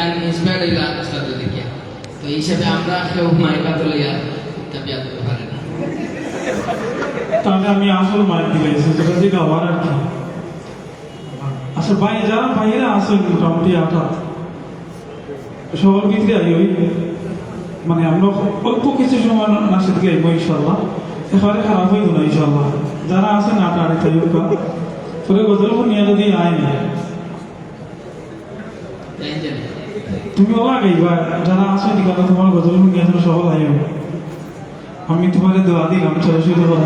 and inspired হইলা উস্তাদের দেখিয়া তো এই হিসাবে আমরা কেউ মাইকা তুলিয়া তাবিয়া করতে পারে না। তাহলে আমি আসল মাইক দিলাইছি যেটা দিকে আমার আর কি। আচ্ছা বাইরে যারা বাইরে আসেন মোটামুটি আটা। সবার ভিতরে আই ওই। মানে আমরা অল্প কিছু সময় নাচের দিকে আইব ইনশাল্লাহ এবারে খারাপ হইব না ইনশাল্লাহ যারা আছেন আটা আড়ে তাই পরে গজল নিয়ে যদি আয় না। তুমি ওলা এইবার যারা আছে দিকে তোমার গজল নিয়ে সবাই আইব আমি তোমার দোয়া দিলাম চলো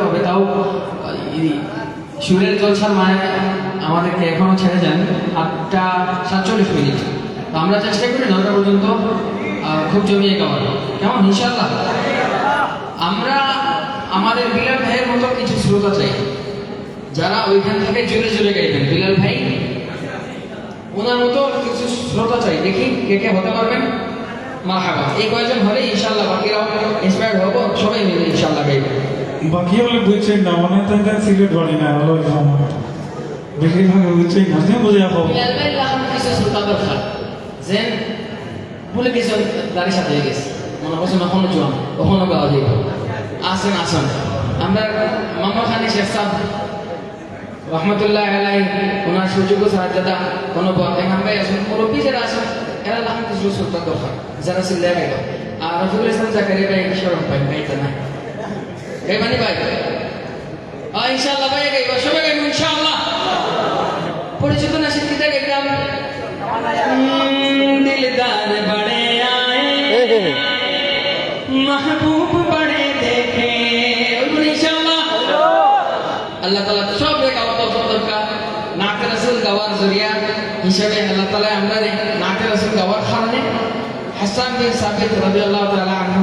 যেতে হবে, তাও সুরের জলসার মানে আমাদেরকে এখনও ছেড়ে যান আটটা সাতচল্লিশ মিনিট। তো আমরা চেষ্টা করি নয়টা পর্যন্ত খুব জমিয়ে গাওয়ার কেমন? ইনশাল্লাহ আমরা আমাদের বিলাল ভাইয়ের মতো কিছু শ্রোতা চাই। যারা ওইখান থেকে জোরে জোরে গাইবেন। বিলাল ভাই, ওনার মতো কিছু শ্রোতা চাই। দেখি কে কে হতে পারবেন। মা মারহাবা। এই কয়েকজন হলে ইনশাল্লাহ বাকিরাও ইন্সপায়ার্ড হব। সবাই মিলে ইনশাল্লাহ গাইবেন তাই সিলেট বাড়ি না, হলো বেশিরভাগ না তুমি বুঝে যেন বলে কিছু দাঁড়িয়ে সাথে গেছে। মনে করছে কখনো জোয়ান কখনো গাওয়া যাইব। আসেন আসেন। আমরা মামা খানি সাহেব, রহমতুল্লাহ আলাই, ওনার সুযোগ সাহায্যতা কোনো এখান ভাই আসুন মুরব্বী যারা আসেন, এরা লাগানো কিছু শ্রোতা দরকার, যারা সিল্লা আর রফিকুল ইসলাম সরম ভাই গাইতে না বেমানি ভাই ইনশাল্লাহ ভাই গাইব সবাই গাইব ইনশাল্লাহ পরিচিত না শিক্ষিতা গাইতাম দিলদার বড়ে আয়ে। মাহবুব বড়ে দেখে। ইনশাল্লাহ আল্লাহ তাআলা সব রে গাওয়া সব নাক রাসূল গাওয়ার জরিয়া হিসাবে আল্লাহ তাআলা আমরা নাক রাসূল গাওয়ার কারণে হাসান বিন সাবিত রাদিয়াল্লাহু তাআলা আনহু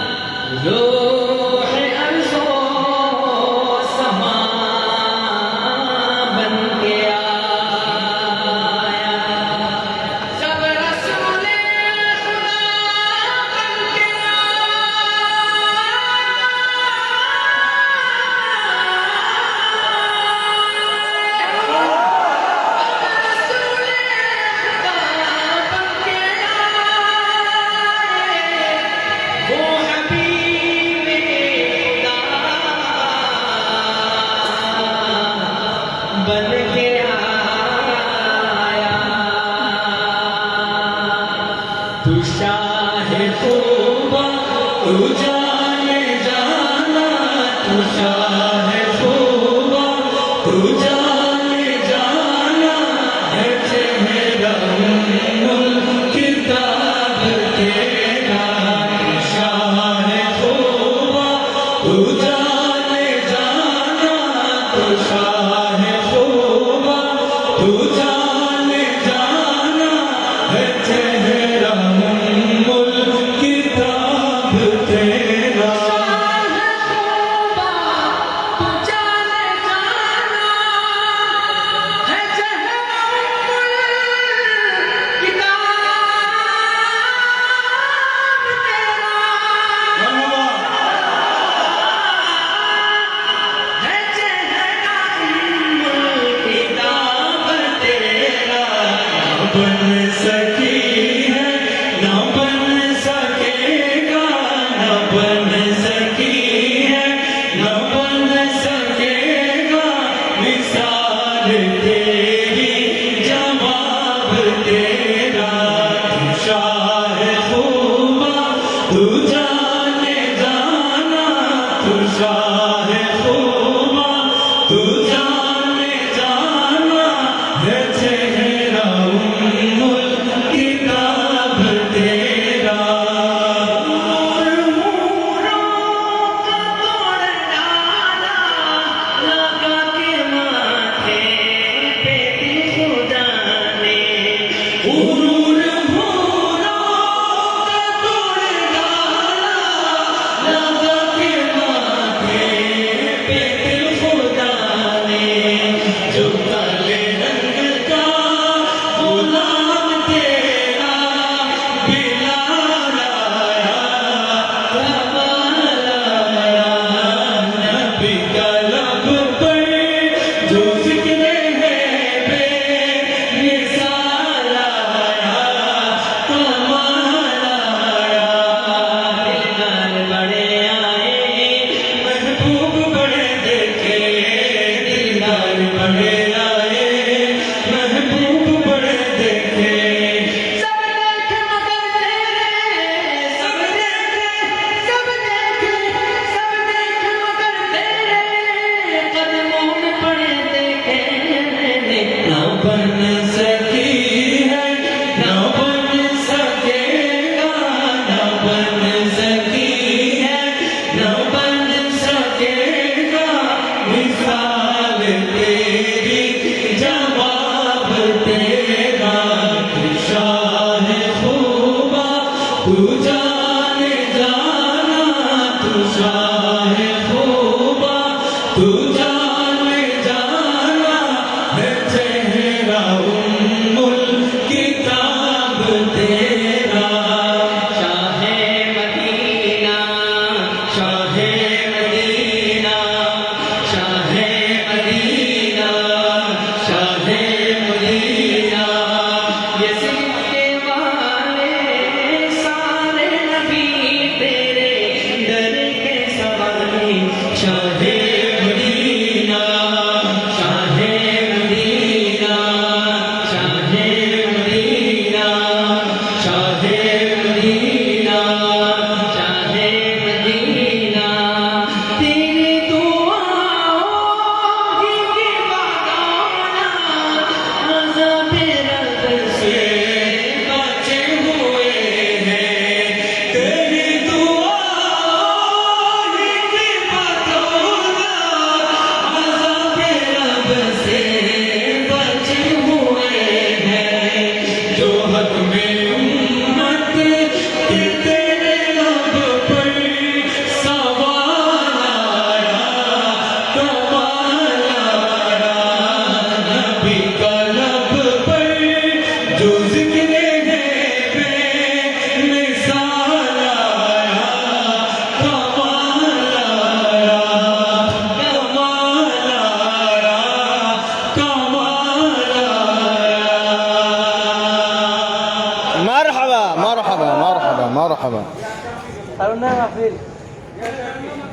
तू शाह खूबा หรือ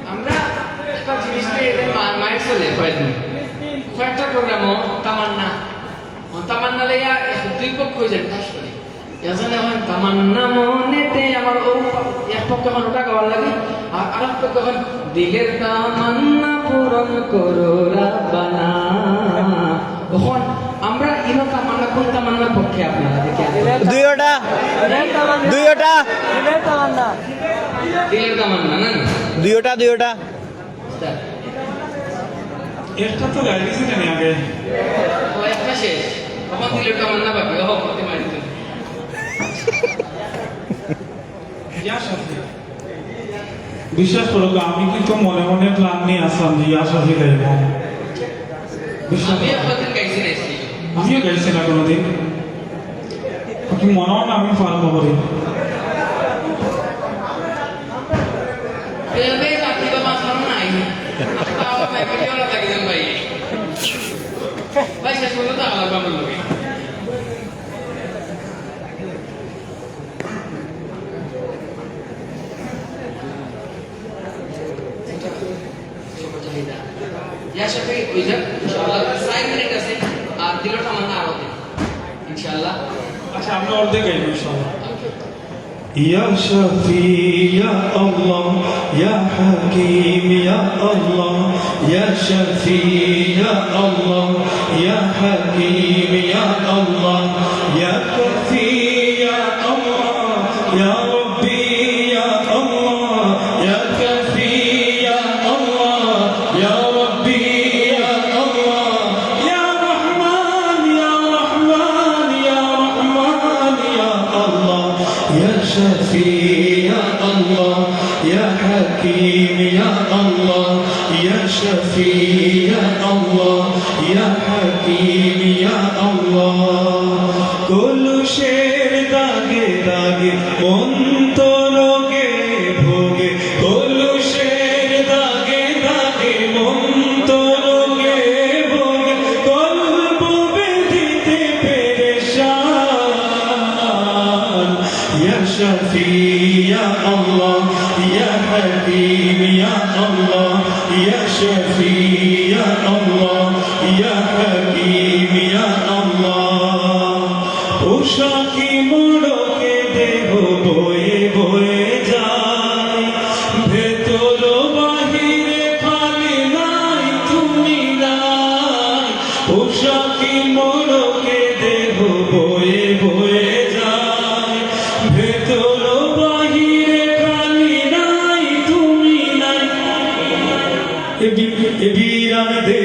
আমরা একটা জিনিস মা- মায়ের ছেলে কয়েকদিন কয়েকটা প্রোগ্রামও তামান্না। ও তামান্না লেগা দুই পক্ষ হয়ে যায় খাস করে। এজন্য এখন তামান্না মনেতে আমার ও এক পক্ষ এখন ওটা গাওয়ার লাগে আর আরেক পক্ষ এখন দিলের তামান্না পূরণ করো রাব্বানা। তখন আমরা ইনো তামান্না কোন তামান্নার পক্ষে আপনারা দেখে? আসবেন? দুইটা দুইটা তামান্না। দুইটা দুইটা। তো পারি বিশ্বাস করো আমি কিন্তু মনে মনে প্ল্যান নিয়ে আসলাম যে। আপনাদের গাইছি নাইছি আমিও গাইছি না কোনোদিন। মনে হয় আমি পারব করি Tava bem, porque ela tá aqui dentro aí. Vai ser quando tá lá pra mim. Ya Shafi, বুঝলেন ইনশাআল্লাহ মানে আচ্ছা আমরা অর্ধেক ইনশাআল্লাহ يا شفيع يا الله يا حكيم يا الله يا شفيع يا الله يا حكيم يا الله يا كفي يا الله يا દુનિયા મેં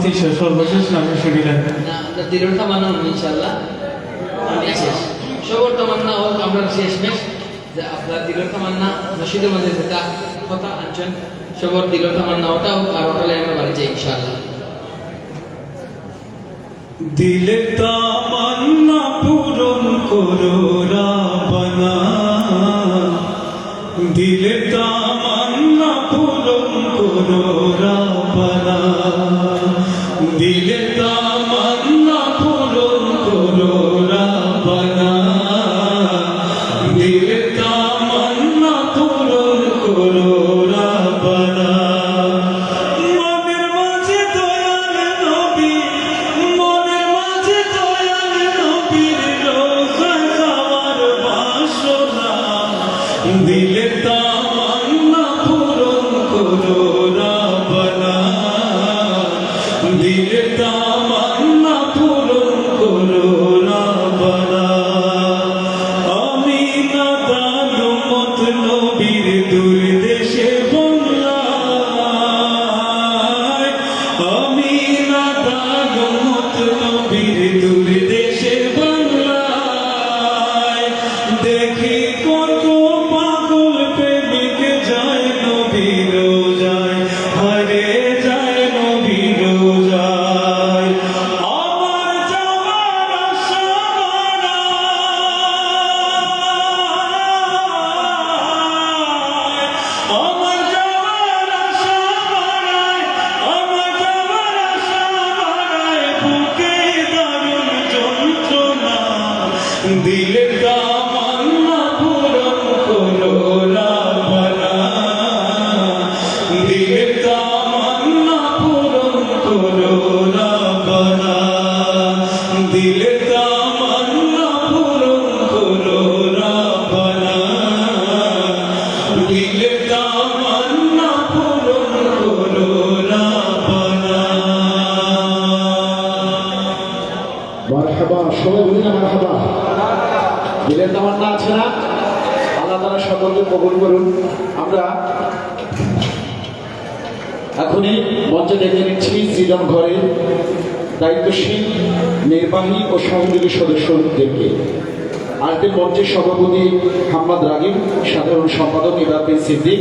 সমাপ্তির সর্বশেষ নামে শুনিলেন দৃঢ়তা বানান ইনশাল্লাহ আমি শেষ সবর তামান্না হোক আমরা শেষ মেশ। যে আপনার দৃঢ় তামান্না মসজিদের মধ্যে যেটা কথা আনছেন সবর দৃঢ় তামান্না ওটা হোক আর ওটা আমরা বাড়ি যাই ইনশাল্লাহ দিলে তামান্না পূরণ করো রাবানা। দিলে তামান্না পূরণ করো রাবানা। 你变得 কার্যশীল নির্বাহী ও সহযোগী সদস্যদেরকে আরতে মঞ্চের সভাপতি হাম্মাদ রাগিম সাধারণ সম্পাদক ইবাদে সিদ্দিক